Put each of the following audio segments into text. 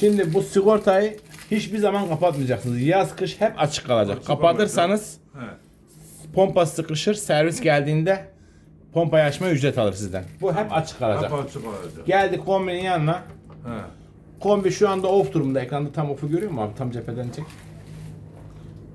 Şimdi bu sigortayı hiçbir zaman kapatmayacaksınız. Yaz kış hep açık kalacak. Açık Kapatırsanız He. pompa sıkışır. Servis geldiğinde pompayı açma ücret alır sizden. Bu hep açık kalacak. Kapı açık olacak. Geldik kombinin yanına. He. Kombi şu anda off durumunda. Ekranda tam off'u görüyor musun abi? Tam cepheden çek.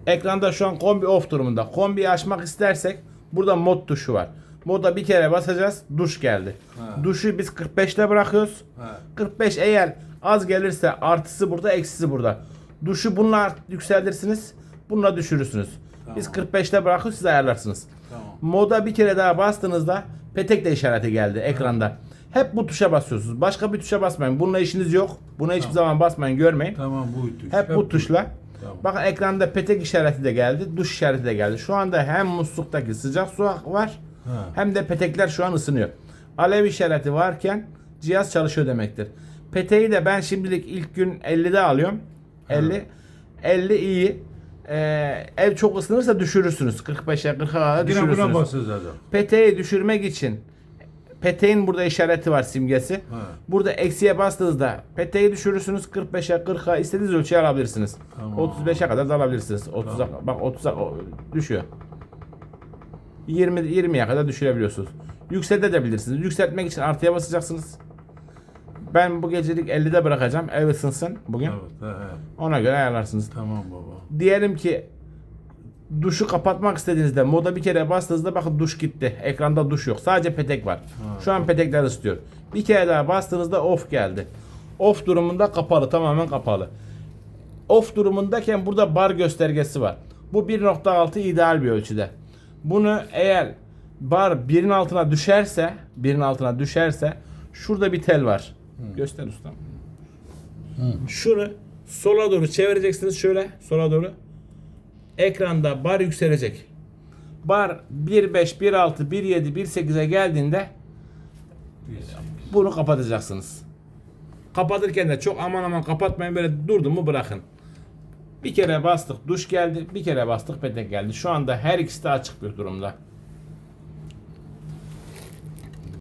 Ekranda şu an kombi off durumunda. Kombiyi açmak istersek burada mod tuşu var. Moda bir kere basacağız. Duş geldi. Ha. Duşu biz 45'te bırakıyoruz. He. 45 eğer az gelirse artısı burada, eksisi burada. Duşu bununla yükseltirsiniz. Bununla düşürürsünüz. Biz 45'te bırakıyoruz siz ayarlarsınız. Tamam. Moda bir kere daha bastığınızda petek de işareti geldi ekranda. Hep bu tuşa basıyorsunuz. Başka bir tuşa basmayın. Bununla işiniz yok. Buna hiçbir zaman basmayın, görmeyin. Tamam bu tuş. Hep bu tuşla. Tamam. Bakın ekranda petek işareti de geldi, duş işareti de geldi. Şu anda hem musluktaki sıcak su var Ha. hem de petekler şu an ısınıyor. Alev işareti varken cihaz çalışıyor demektir. Peteği de ben şimdilik ilk gün 50'de alıyorum. 50 50 iyi. Ee, ev çok ısınırsa düşürürsünüz. 45'e 40'a kadar Yine buna düşürürsünüz. basacağız. Peteği düşürmek için peteğin burada işareti var simgesi. Burada eksiye bastığınızda peteği düşürürsünüz 45'e 40'a istediğiniz ölçüye alabilirsiniz. Tamam. 35'e kadar da alabilirsiniz. 30'a bak 30'a o- düşüyor. 20 20'ye kadar düşürebiliyorsunuz. Yükseltebilirsiniz. Yükseltmek için artıya basacaksınız. Ben bu gecelik 50'de bırakacağım. Ev ısınsın bugün. Evet. He. Ona göre ayarlarsınız. Tamam baba. Diyelim ki duşu kapatmak istediğinizde moda bir kere bastığınızda bakın duş gitti. Ekranda duş yok. Sadece petek var. Şu an petekler ısıtıyor. Bir kere daha bastığınızda off geldi. Off durumunda kapalı. Tamamen kapalı. Off durumundayken burada bar göstergesi var. Bu 1.6 ideal bir ölçüde. Bunu eğer bar 1'in altına düşerse 1'in altına düşerse şurada bir tel var. Göster ustam. Şunu sola doğru çevireceksiniz şöyle sola doğru. Ekranda bar yükselecek. Bar 1.5, 1.6, 1.7, 1.8'e geldiğinde bunu kapatacaksınız. Kapatırken de çok aman aman kapatmayın böyle durdu mu bırakın. Bir kere bastık duş geldi, bir kere bastık petek geldi. Şu anda her ikisi de açık bir durumda.